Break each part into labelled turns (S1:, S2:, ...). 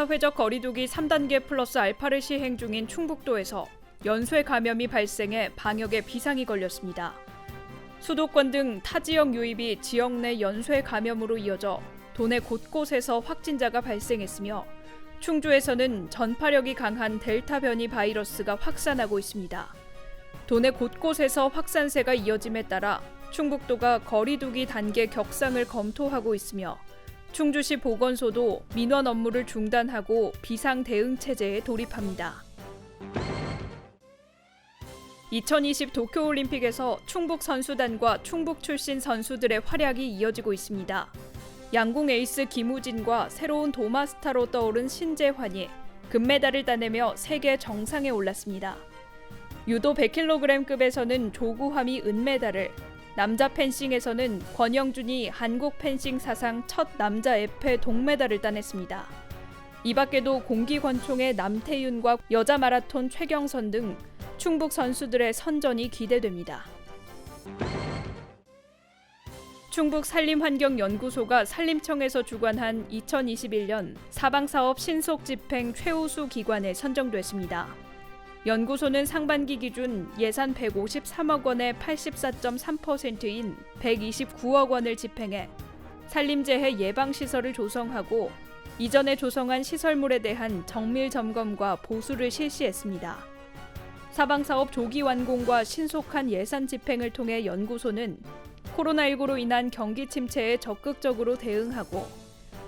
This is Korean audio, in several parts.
S1: 사회적 거리두기 3단계 플러스 알파를 시행 중인 충북도에서 연쇄 감염이 발생해 방역에 비상이 걸렸습니다. 수도권 등 타 지역 유입이 지역 내 연쇄 감염으로 이어져 도내 곳곳에서 확진자가 발생했으며 충주에서는 전파력이 강한 델타 변이 바이러스가 확산하고 있습니다. 도내 곳곳에서 확산세가 이어짐에 따라 충북도가 거리두기 단계 격상을 검토하고 있으며 충주시 보건소도 민원 업무를 중단하고 비상 대응 체제에 돌입합니다. 2020 도쿄올림픽에서 충북 선수단과 충북 출신 선수들의 활약이 이어지고 있습니다. 양궁 에이스 김우진과 새로운 도마스타로 떠오른 신재환이 금메달을 따내며 세계 정상에 올랐습니다. 유도 100kg급에서는 조구함이 은메달을, 남자 펜싱에서는 권영준이 한국 펜싱 사상 첫 남자 에페 동메달을 따냈습니다. 이 밖에도 공기권총의 남태윤과 여자 마라톤 최경선 등 충북 선수들의 선전이 기대됩니다. 충북 산림환경연구소가 산림청에서 주관한 2021년 사방사업 신속 집행 최우수 기관에 선정됐습니다. 연구소는 상반기 기준 예산 153억 원의 84.3%인 129억 원을 집행해 산림재해 예방 시설을 조성하고 이전에 조성한 시설물에 대한 정밀 점검과 보수를 실시했습니다. 사방사업 조기 완공과 신속한 예산 집행을 통해 연구소는 코로나19로 인한 경기 침체에 적극적으로 대응하고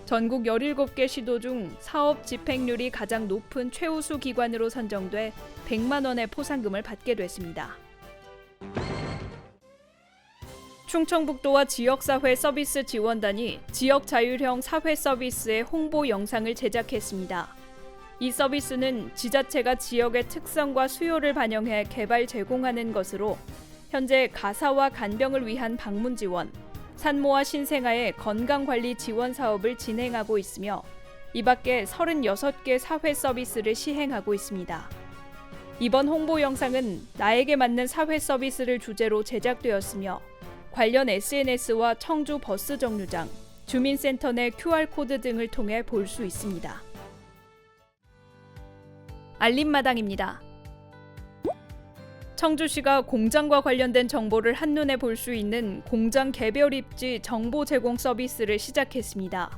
S1: 전국 17개 시도 중 사업 집행률이 가장 높은 최우수 기관으로 선정돼 100만 원의 포상금을 받게 됐습니다. 충청북도와 지역사회 서비스 지원단이 지역 자율형 사회 서비스의 홍보 영상을 제작했습니다. 이 서비스는 지자체가 지역의 특성과 수요를 반영해 개발 제공하는 것으로 현재 가사와 간병을 위한 방문 지원, 산모와 신생아의 건강관리 지원 사업을 진행하고 있으며 이 밖에 36개 사회 서비스를 시행하고 있습니다. 이번 홍보 영상은 나에게 맞는 사회 서비스를 주제로 제작되었으며 관련 SNS와 청주 버스 정류장, 주민센터 내 QR코드 등을 통해 볼 수 있습니다. 알림마당입니다. 청주시가 공장과 관련된 정보를 한눈에 볼 수 있는 공장 개별 입지 정보 제공 서비스를 시작했습니다.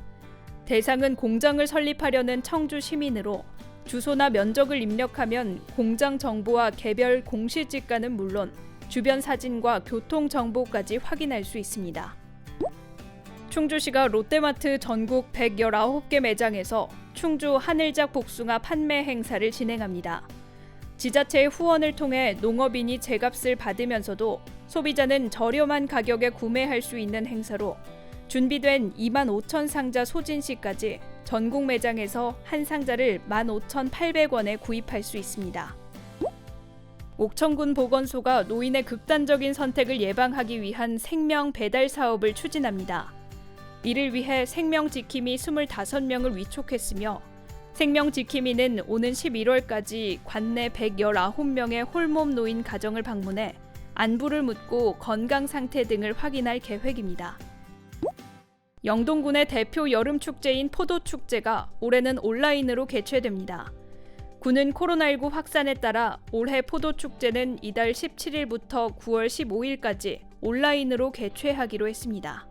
S1: 대상은 공장을 설립하려는 청주 시민으로 주소나 면적을 입력하면 공장 정보와 개별 공시지가는 물론 주변 사진과 교통 정보까지 확인할 수 있습니다. 충주시가 롯데마트 전국 119개 매장에서 충주 하늘작 복숭아 판매 행사를 진행합니다. 지자체의 후원을 통해 농업인이 제값을 받으면서도 소비자는 저렴한 가격에 구매할 수 있는 행사로 준비된 2만 5천 상자 소진 시까지 전국 매장에서 한 상자를 15,800원에 구입할 수 있습니다. 옥천군 보건소가 노인의 극단적인 선택을 예방하기 위한 생명 배달 사업을 추진합니다. 이를 위해 생명 지킴이 25명을 위촉했으며 생명 지킴이는 오는 11월까지 관내 119명의 홀몸 노인 가정을 방문해 안부를 묻고 건강 상태 등을 확인할 계획입니다. 영동군의 대표 여름 축제인 포도 축제가 올해는 온라인으로 개최됩니다. 군은 코로나19 확산에 따라 올해 포도 축제는 이달 17일부터 9월 15일까지 온라인으로 개최하기로 했습니다.